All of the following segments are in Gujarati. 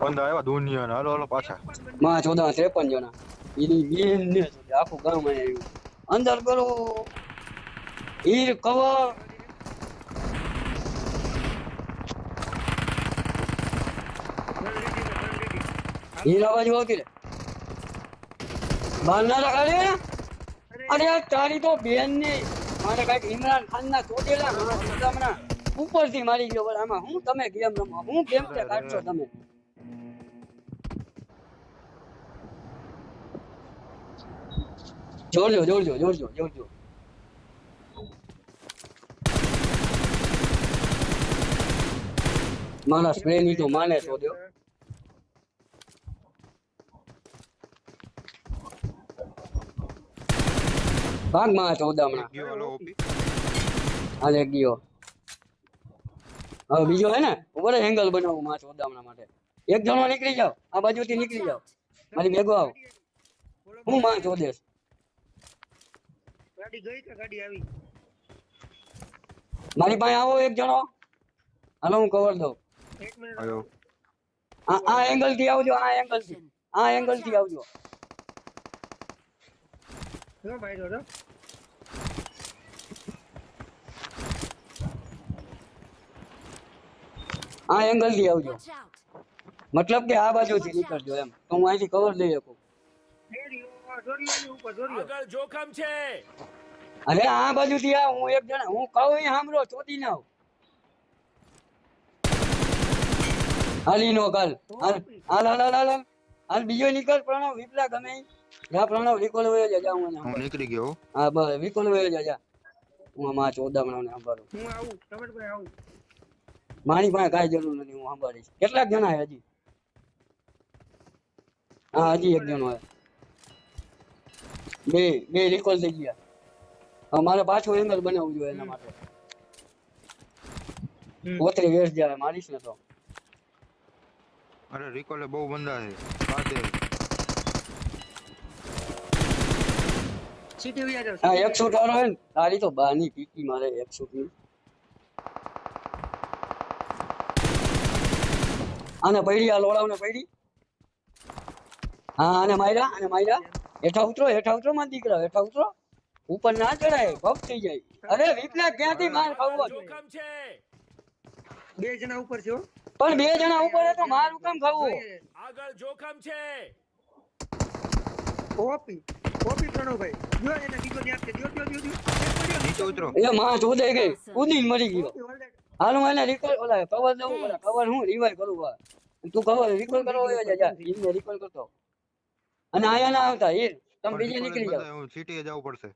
બંદા આવ્યા દુનિયા હાલો હાલો, પાછા. માં ચોદા, ત્રેપન જણા. એની બેન ને આખું ગામ આવ્યું. અંદર કરો હીર કવર. હીર અવાજ બાર ના રખાડે. અરે તારી તો બેનની ઉપરથી મારી ગયો આમાં હું તમે ગેમ રમો? હું ગેમ કાઢશો તમે? જોડજો જોડજો જોડજો જોડજો મારા સ્પ્રેની તો માને શોધ્યો ભાગમાં ગયો હાલો ઓપી. ગયો. હવે બીજો હે ને ઉપર એંગલ બનાવું માં ચોદામણા માટે. એક જણો નીકળી જાવ આ બાજુથી નીકળી જાવ મારી ભેગો આવ. હું માં ચોદેશ ગાડી ગઈ કે ગાડી આવી? મારી પાસે આવો એક જણો. હાલો હું કવર દઉં. એક મિનિટ આ આ એંગલથી આવજો આ એંગલથી. આ એંગલથી આવજો. જો ભાઈ જો આ એંગલથી આવજો. મતલબ કે આ બાજુથી નીકળજો એમ. તો હું અહીંથી કવર લઈ શકું. આગળ જોખમ છે. અરે આ બાજુથી આ હું એક જણા હું કહું એ સાંભળો ચોદી ના આવ. હાલી નો કાલ. હાલ હાલ હાલ હાલ હાલ. હાલ. હાલ બીજો નીકળ પ્રણવ વિપલા ગમે જા પ્રણવ વિકોલ વયો જા જા હું હું નીકળી ગયો. હા બસ વિકોલ વયો જા જા. હું આમાં ચોદામણાને સંભાળું. હું આવું તમે ભાઈ આવું. મારી પાસે કાઈ જરૂર નથી હું સંભાળીશ. કેટલાક જણા છે હજી? હા હજી એક જણો છે બે બે રિકોલ થઈ ગયા. મારે પાછું એંગલ બનાવવું જોઈએ એના માટે. ઓતરી પોતરી વેસ જાય મારીશ ને તો. અરે રિકોલે બહુ બંદા છે સીટી ઉયા જાવ હા એક શૂટ વાળો હે ને તારી તો બાની પીકી મારે એક શૂટની. આને પડી આ લોડાવને પડી. હા આને માર્યા આને માર્યા. હેઠા ઉતરો હેઠા ઉતરો માં દીકરા હેઠા ઉતરો. ઉપર ના ચડાય ભપ થઈ જાય. અરે વિપલા ક્યાંથી માર ખાવો જોખમ છે. બે જણા ઉપર છે પણ બે જણા ઉપર હે તો મારું કામ ખાવું? આગળ જોખમ છે. ઓપી. જો એને બીજો ન્યાપ છે. દ્યો દ્યો દ્યો દ્યો નીચે ઉતરો. એ માં ચોદે ગઈ. કૂદીને મરી ગયો. હાલ હું એને રિકોલ ઓલા કવર દેવું પડે કવર હું રિવાઇવ કરું બા તું કવર રિકોલ કરો હોય જા જા એમને રિકોલ કરતો. અને આયા ના આવતા હીર તમે બીજે નીકળી જાવ હું સિટીએ જવું પડશે.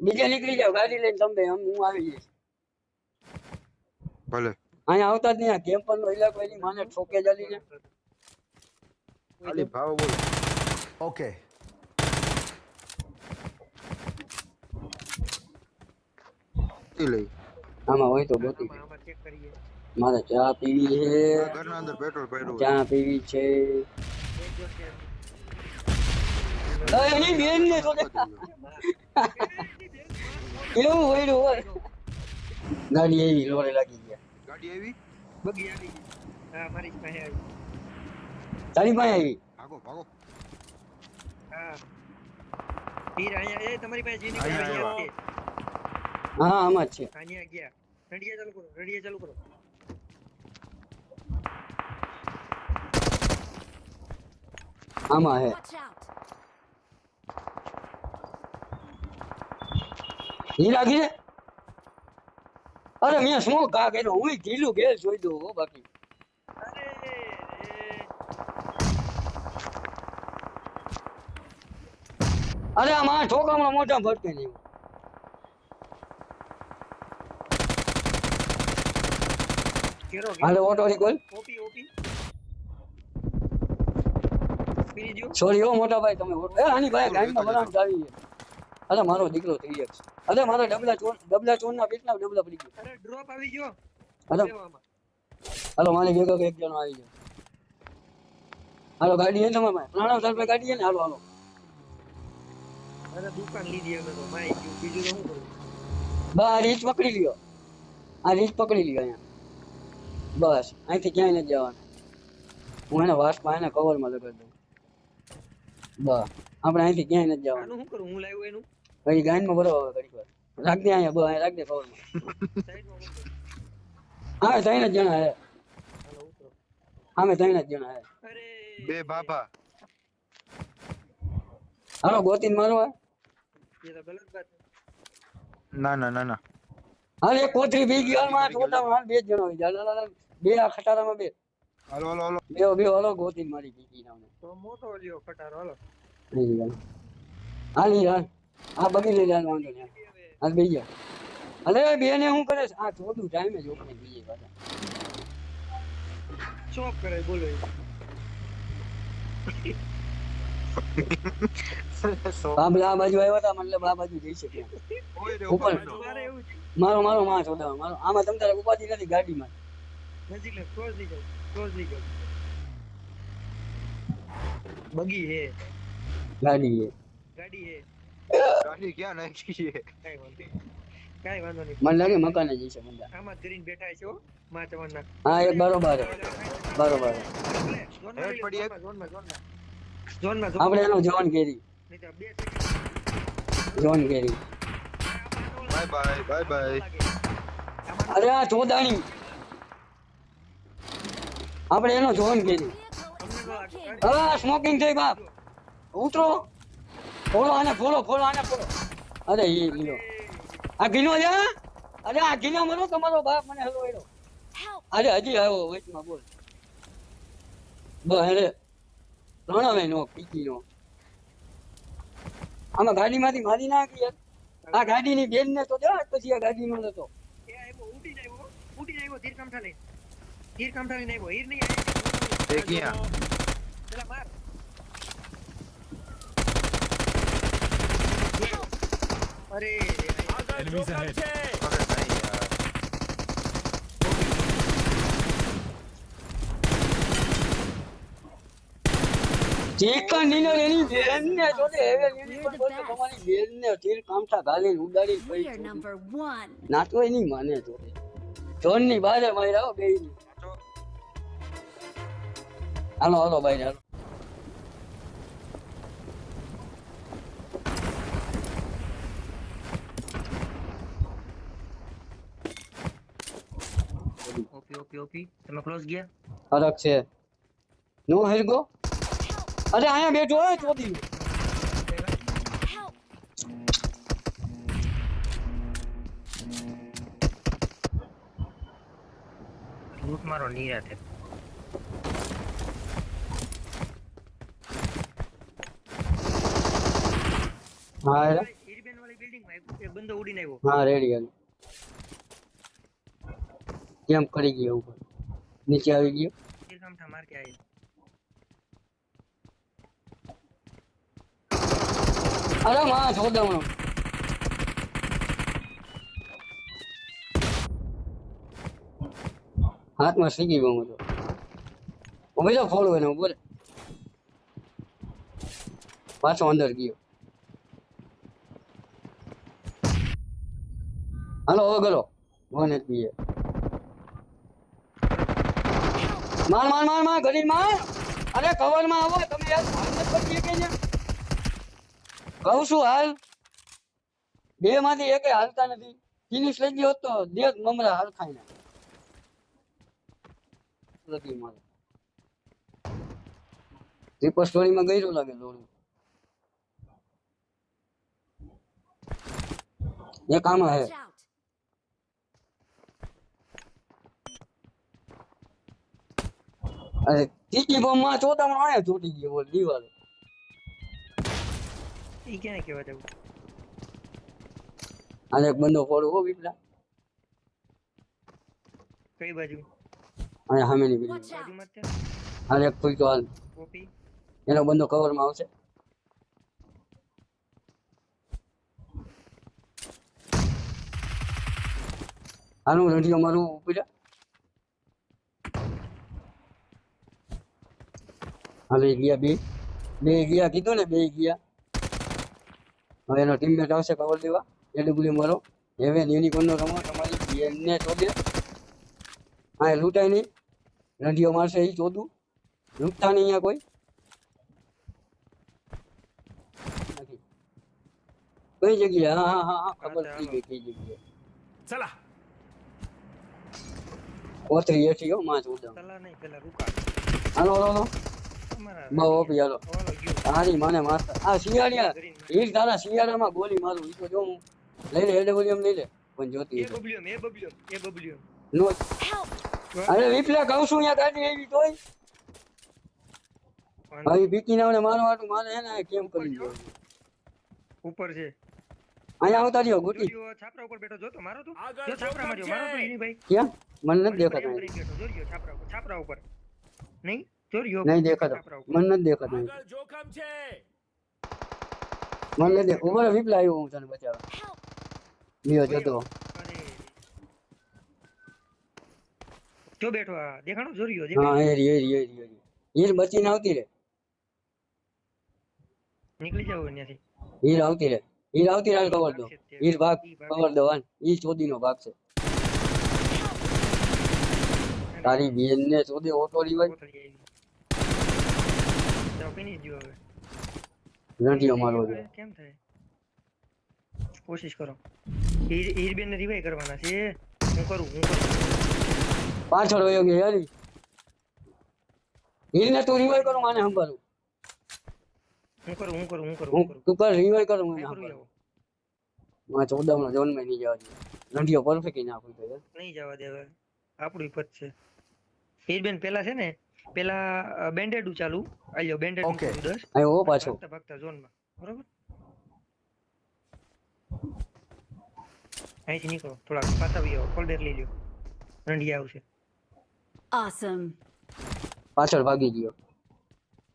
બીજે નીકળી જાઓ ગાડી લઈને તમે હમ હું આવી જઈશ. ભલે. અહીંયા આવતા જ નહીં આ કેમ્પર નો ઇલાકો એની માને ઠોકે ચાલીને ખાલી ભાવ બોલ. Okay. ઈ લઈ. આમાં હોય તો ગોતી મારે ચા પીવી છે. ઘરના અંદર પેટ્રોલ પડ્યું ચા પીવી છે. એક જો છે અરે એની બેન ને તો એવું હોય હોય. ગાડી એવી લોરે લાગી ગયા. ગાડી આવી? બગી આવી. હા મારી પાસે આવી. તારી પાસે આવી? ભાગો ભાગો. હા. હીર અહીંયા તમારી પાસે જીની. છે. હા આમાં જ છે. અહીંયા ગયા. રડિયા ચાલુ કરો રડિયા ચાલુ કરો. આમાં હે! ઈ લાગી છે? અરે મેં શું કા કર્યો? હું ઢીલું ગેલ જોઈ દઉં હો બાકી. અરે આમાં ઠોકામણો મોઢા ભટકે નહીં. કેરો હાલે ઓટો રિકોલ ઓપી ઓપી પીરી દ્યો સોરી હો મોટા ભાઈ તમે ઓટો એ આની ભાઈ ગાડીમાં બનાવ ચાવી છે અરે મારો દીકરો થઈ છે અરે મારા ડબલા ચોર ડબલા ચોરના પીટના ડબલા પડી ગયો અરે ડ્રોપ આવી ગયો અરે લેવામાં. હાલો મારી ભેગો એક જણો આવી ગયો હાલો ગાડી છે તમારે પાસે પ્રાણવ સાહેબ પાસે ગાડી છે ને હાલો હાલો અરે દુકાન લીધી અમે તો માઈ ગયું બીજું તો શું કરું બા રીચ પકડી લ્યો આ રીચ પકડી લ્યો અહીંયા બસ અહીંથી ક્યાંય નથી જવાનું. હું એને વાસમાં એને કવરમાં લગાડી દઉં. બસ આપણે અહીંથી ક્યાંય નથી જવાનું. શું કરું? હું લાવ્યો એનું? ગાયન ગાયનમાં ભરો હવે ઘડીક વાર. રાખ દે અહીંયા બસ રાખ દે કવરમાં. હા ત્રણ જ જણા હે. અમે ત્રણ જ જણા હે. બે બાબા હાલો ગોતીન મારવા ના ના ના ના. અરે કોથળી કોથરી બી ગયો હાલમાં છોટા હાલ બે જ જણા હોય બે આ ખટારામાં બે. હાલો હાલો હાલો. બે બે હાલો ગોતી મારી ગઈ નામને તો મોટો લ્યો ખટારો હાલો. હાલ. હાલ આ બગી લઈ હાલ વાંધો નહીં હા હાલ બે ગયા અલે બે ને હું કરે આ ચોદું ટાઈમે જ ઓપનિંગ બીજી પાછા. ચોક કરે બોલો. બાબલા બાજુ આવ્યા હતા મતલબ આ બાજુ જઈ શકે. ઉપર. મારો મારો માં ચોદાવા મારો. આમાં તમ તારે ઉપાધિ નથી ગાડીમાં. નજીક લે ક્લોઝ નહીં કર ક્લોઝ નહીં કર બગી હે. ગાડી હે. ગાડી હે. ગાડી ક્યાં નાખી છે? કઈ વાંધો નહીં. કાઈ વાંધો નહીં. મને લાગે મકાન જ છે બંદા આમાં કરીને બેઠા છે માં તમને હા એ બરોબર બરોબર હેડ પડી એક. ઝોનમાં ઝોનમાં ઝોનમાં. આપણે એનો જોન કેરી. નહીં તો બે second John Kerry. Bye bye bye bye. અરે આ ચોદાણી આપણે એનો જોન કેરી હવે સ્મોકિંગ થઈ બાપ. ઉતરો. ફોડો આને ફોડો ફોડો આને ફોડો અરે એ ગીનો. આ ગીનો છે અરે આ ગીનો મરો તમારો બાપ મને હલો એનો અરે હજી આવ્યો વચમાં બોલ. બસ, અરે. રણાવે નો, પીકી નો. આમાં ગાડીમાંથી મારી નાખી આ ગાડીની બેન ને તો દે પછી આ ગાડી નો એ આવ્યો જાય આવ્યો ઉડીને આવ્યો ધીર કામઠા લઈને ધીર કામઠા લઈને આવ્યો હીર નહીં એ ક્યાં પેલા માર અરે ahead. છે અરે નહીં યાર ચિકન ડિનર એની બેન ને જોડે હવે પર બોલતો તમારી બેન ને તીર કામઠા ગાલીને ઉડાડી We પડી are ચોરી. number one. નાતો એની માને જોડે. જોનની બારે માર્યા બે હાલો હાલો ભાઈ હાલો ઓપી ઓપી ઓપી તમે ક્લોઝ ગયા? ફરક છે. નો હેરગો અરે અહીંયા બેઠો હોય ચોધી! લૂટ મારો નિરાતે હા હેરા. હીરબેન વાળી બિલ્ડિંગમાં એક બંદો ઉડીને આવ્યો. હા રેડી હાલ. કેમ પડી ગયો ઉપર નીચે આવી ગયો? ધીર કામઠા માર કે આવ્યો અરે માં જોડાવણો હાથમાં સીગી ગયો હું તો? ઊભી તો ફોડું એને ઊભો રે પાછો અંદર ગયો હાલો હવે કરો વન એક બીએ માર માર માર માર ઘડી માર અરે કવરમાં આવો, તમે યાર ભાગ પર કે કે કહું છું હાલ. બે માંથી એકે હાલતા નથી. ફિનિશ લઈ ગયો તો દેખ મમરા હાલ ખાઈ ના નથી મારે. ટ્રિપલ સ્ટોરીમાં ગયું લાગે થોડું એ કામ હે. તીકી બોમ્બમાં ચોદામાં આયા ચોટી ગયો બોલ દિવાલે ઈ ક્યાં કેવા જવું અને એક બંદો ફોડો હો વિપલા કઈ બાજુ? અને! બાજુમાં અને એક ફૂલ તો હાલ. કોપી એનો બંદો કવરમાં આવશે. આનું રેડિયો મારું ઉપર હાલે ગયા બે. બે ગયા કીધું ને બે ગયા. હવે એનો ટીમમેટ આવશે કવર દેવા એડબ્લ્યુ મારો. હવે યુનિકોર્નનો રમો તમારી બેનને ચોદે હા એ લૂંટાય નહીં. રંઢીઓ મારશે એ ચોદું લૂંટતા નહીં અહીંયા કોઈ. કઈ જગ્યા હા હા હા ખબર થઈ ગઈ કઈ જગ્યા ચલા. કોથરી એઠી હો માં ચોદા ચલા નહીં પેલા રૂકા હાલો હાલો હાલો. બહુ ઓપી હાલો ઓલો તારી મને મારતા આ શિયાળિયા. હીર તારા શિયાળામાં ગોલી મારું. ઈ તો જો હું લઈ લે એડબ્લ્યુએમ લઈ લે. પણ જોતી એ બબલ્યો એ બબલ્યો એ બબલ્યો. નો. અરે વિપલા કહું છું અહીંયા ગાડી આવી તોય. ભાઈ બીકી નાવને મારો હાટું મારે હે ને કેમ કરી દો ઉપર છે. અહીંયા આવતા રહ્યો ગુટી. છાપરા ઉપર બેઠો જોતો મારો તું. જો છાપરા માર્યો મારો તો ઈની ભાઈ. ક્યાં? મને નથી દેખાતા જો બેઠો છાપરા ઉપર છાપરા ઉપર. નહીં? નહીં દેખાતો. મને નથી દેખાતો જોખમ છે. મને દે ઊભા વિપલા આવ્યો હું તને બચાવવા. લ્યો જતો. જો બેઠો આ દેખાણો? જોરિયો દેખાય હા એરી એરી એરી એરી હીર બચીને આવતી રે નીકળી જાવ ત્યાંથી હીર આવતી રે હીર આવતી રે કવર દો. હીર ભાગ કવર દો હાલ. ઈ ચોદીનો ભાગ છે. તારી બેન ને ચોદી ઓટો રીવાય હવે મારવો છે કેમ થાય કોશિશ કરો હીર હીરબેન ને રિવાઈ કરવાના છે હું કરું હું કરું પાછળ વયો ગયો યારી હીરને તું રિવાઈ કરું માને સંભાળું હું કરું હું કરું હું કરું હું કરું તું કર રિવાઈ કરું મને સંભાળું માં ચોદામનો જોનમાં નહીં જવા દે રંટીઓ પરફેક્ટ નાખું તો નહીં જવા દે હવે આપણું પદ છે હીરબેન પેલા છે ને પેલા બેન્ડેડ ચાલુ આલ્યો બેન્ડેડ Okay. દસ. અહીં ઓ પાછો. ભાગતા ભાગતા ઝોનમાં. બરોબર? અહીંથી નીકળો. થોડાક પાછા આવી આવો ફોલ્ડર લઈ લ્યો. રંડિયા આવશે. Awesome! પાછળ ભાગી ગયો.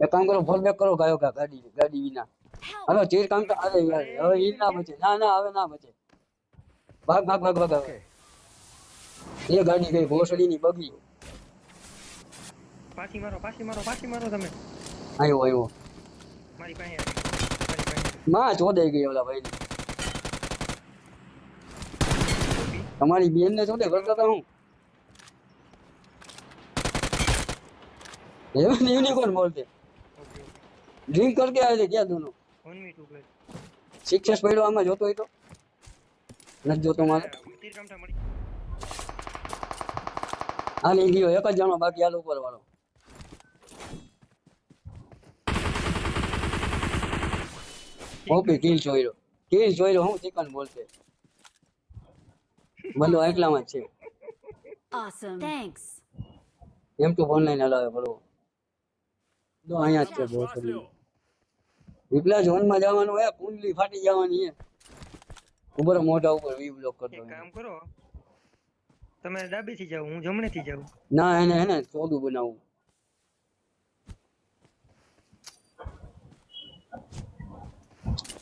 એક કામ કરો ફોલ બેક કરો ગાયો ગા ગાડી ગાડી વિના. Help! હાલો ચીર કામ તો અરે યાર હવે ઈ ના બચે. ના ના હવે ના બચે. ભાગ ભાગ ભાગ ભાગ હવે એ ગાડી ગઈ ભોસડી ની બગી પાછી મારો પાછી મારો પાછી મારો તમે. આવ્યો આવ્યો. મારી પાસે માં ચોદાઈ ગઈ ઓલા ભાઈ તમારી બેન ને ચોદે કરતા હતા હું. હેવન યુનિકોર્ન બોલતે. ડ્રિંક કરકે આવે ક્યાં દોનો? સિક્સેસ પડ્યો આમાં જોતો હોય તો? નથી જોતો મારે. હા લઈ ગયો એક જ જણો બાકી આ લોકો વાળો ઓપી કિલ જોઈ કિલ જોઈ હું ચિકન બોલતે બંધો એકલામાં જ છે. ઓસમ થેન્ક્સ એમ તો ઓનલાઈન હલાવે બરોબર તો અહીંયા જ છે બહુ લ્યો વિપલા ઝોનમાં જવાનું હે કુંડલી ફાટી જવાની હે ઉપર મોઢા ઉપર વી બ્લોક કરતો દો. કામ કરો. તમે ડાબેથી જાઓ હું જમણેથી જાઉં. ના એને એને ને ચોદું બનાવવું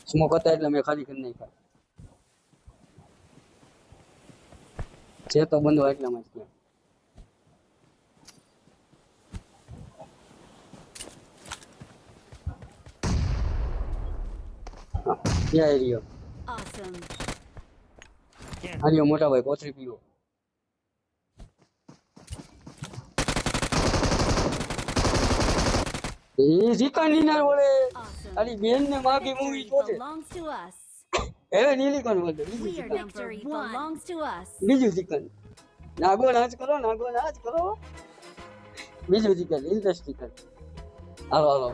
સ્મોક હતા એટલે મેં ખાલી કરી નાખ્યા છે તો બંધો એટલામાં જ! ક્યાં આ રહ્યો મોટા ભાઈ કોથરી પીવો એ ચિકન નીનાર વળે! અલી બેન ને માગી મૂવી us! હવે નીલી કોણ બોલતો બીજું ચિકન! બીજું નાગો નાચ કરો નાગો નાચ કરો બીજું ચિકન ઇન્ટરેસ્ટ ચિકન હાલો હાલો